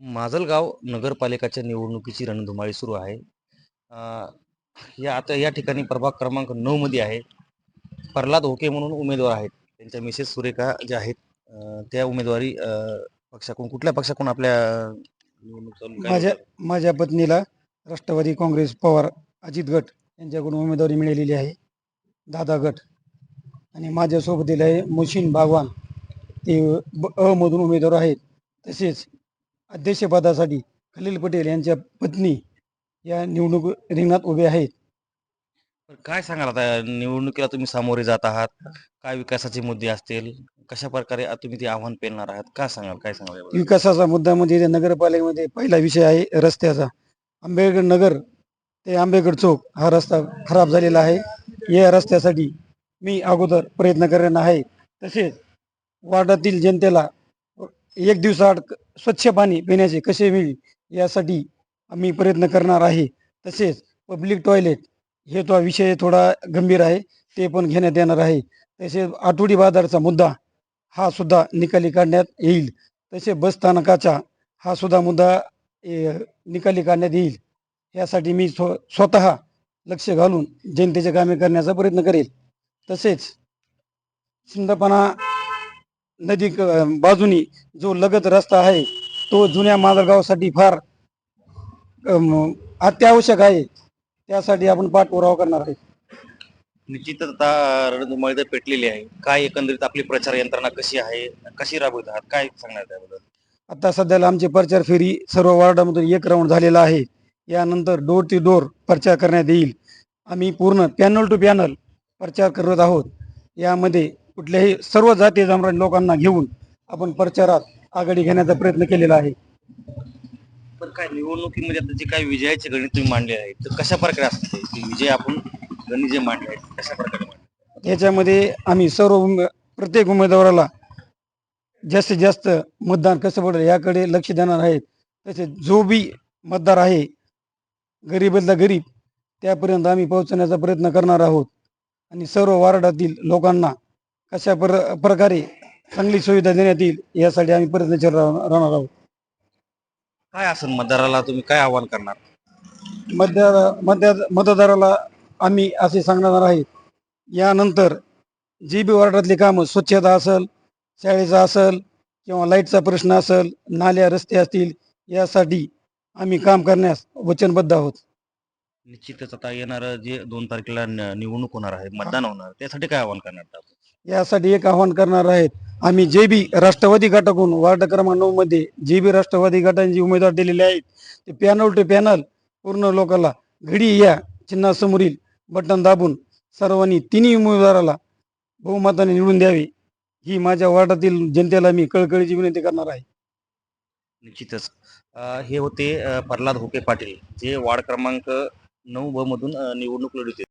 माजलगाव नगरपालिकाच्या निवडणुकीची रणधुमाळी सुरू आहे. या आता या ठिकाणी प्रभाग क्रमांक नऊ मध्ये आहे. प्रल्हाद होके म्हणून उमेदवार आहेत. त्यांच्या मिसेस सुरेखा ज्या आहेत त्या उमेदवारी पक्षाकडून कुठल्या पक्षाकडून आपल्या निवडणूक माझ्या? माझ्या पत्नीला राष्ट्रवादी काँग्रेस पवार अजित गट यांच्याकडून उमेदवारी मिळालेली आहे. दादा गट. आणि माझ्यासोबतीला आहे मुशीन बागवान ते ब- अ मधून उमेदवार आहेत. तसेच अध्यक्षपदासाठी खलील पटेल यांच्या पत्नी या निवडणूक रिंगणात उभे आहेत. तर काय सांगाल आता? निवडणुकीला तुम्ही सामोरे जात आहात. काय विकासाचे मुद्दे असतील? कशा प्रकारे तुम्ही ते आव्हान पेलणार आहात? काय सांगाल? काय सांगाल याबद्दल? विकासाचा मुद्दा म्हणजे इथे नगरपालिकेमध्ये पहिला विषय आहे रस्त्याचा. आंबेडकर नगर ते आंबेडकर चौक हा रस्ता खराब झालेला आहे. या रस्त्यासाठी मी अगोदर प्रयत्न करणार आहे. तसेच वार्डातील जनतेला एक दिवसाआड स्वच्छ पाणी पिण्याचे कसे मिळेल यासाठी आम्ही प्रयत्न करणार आहे. तसेच पब्लिक टॉयलेट हे तो विषय थोडा गंभीर आहे ते पण घेण्यात येणार आहे. तसेच आठवडी बाजारचा मुद्दा हा सुद्धा निकाली काढण्यात येईल. तसे बस स्थानकाचा हा सुद्धा मुद्दा निकाली काढण्यात येईल. यासाठी मी स्व स्वतः लक्ष घालून जनतेचे कामे करण्याचा प्रयत्न करेल. तसेच शिंदपणा नदी बाजूनी जो लगत रस्ता आहे तो जुन्या माजलगावसाठी फार अत्यावश्यक आहे. त्यासाठी आपण पाठपुरावा करणार आहे. निश्चितच आता रणधुमाळी तर पेटलेली आहे. काय एकंदरीत आपली प्रचार यंत्रणा कशी आहे कशी राबवत आहात? काय सांगणार त्याबद्दल? आता सध्याला आमची प्रचार फेरी सर्व वार्डामधून एक राऊंड झालेला आहे. यानंतर डोर टू डोर प्रचार करण्यात येईल. आम्ही पूर्ण पॅनल टू पॅनल प्रचार करत आहोत. यामध्ये कुठल्याही सर्व जाती जमराट लोकांना घेऊन आपण प्रचारात आघाडी घेण्याचा प्रयत्न केलेला आहे. पण काय निवडणुकीमध्ये आता जे काही विजयाचे गणित तुम्ही मांडले आहेत तर कशा प्रकारे असते ते? विजय आपण गणित जे मांडले आहेत कशा प्रकारे मांडले याच्यामध्ये आम्ही सर्व उमे प्रत्येक उमेदवाराला जास्तीत जास्त मतदान कसं पडेल याकडे लक्ष देणार आहेत. तसेच जो बी मतदार आहे गरीबातला गरीब त्यापर्यंत आम्ही पोहोचण्याचा प्रयत्न करणार आहोत. आणि सर्व वार्डातील लोकांना कशा प्र प्रकारे चांगली सुविधा देण्यात येईल यासाठी आम्ही प्रयत्नशील राह- राहणार आहोत. काय असेल मतदाराला तुम्ही काय आव्हान करणार? मतदार मतदार मतदाराला आम्ही असे सांगणार आहेत यानंतर जी बी वार्डातली कामं स्वच्छता असेल शाळेचा असेल किंवा लाईटचा प्रश्न असेल नाल्या रस्ते असतील यासाठी आम्ही काम करण्यास वचनबद्ध आहोत. निश्चितच आता येणार जे दोन तारखेला न- निवडणूक होणार आहे मतदान होणार त्यासाठी काय आव्हान करणार? यासाठी एक आव्हान करणार आहेत. आम्ही जे बी राष्ट्रवादी गटाकडून वार्ड क्रमांक नऊ मध्ये जे बी राष्ट्रवादी गटांची उमेदवार दिलेले आहेत. ते पॅनल टू पॅनल पूर्ण लोकांना घडी या चिन्हासमोरील बटन दाबून सर्वांनी तिन्ही उमेदवाराला बहुमताने निवडून द्यावी. ही माझ्या वार्डातील जनतेला मी कळकळीची विनंती करणार आहे. निश्चितच. हे होते प्रल्हाद होके पाटील जे वार्ड क्रमांक नऊ ब मधून निवडणूक लढवते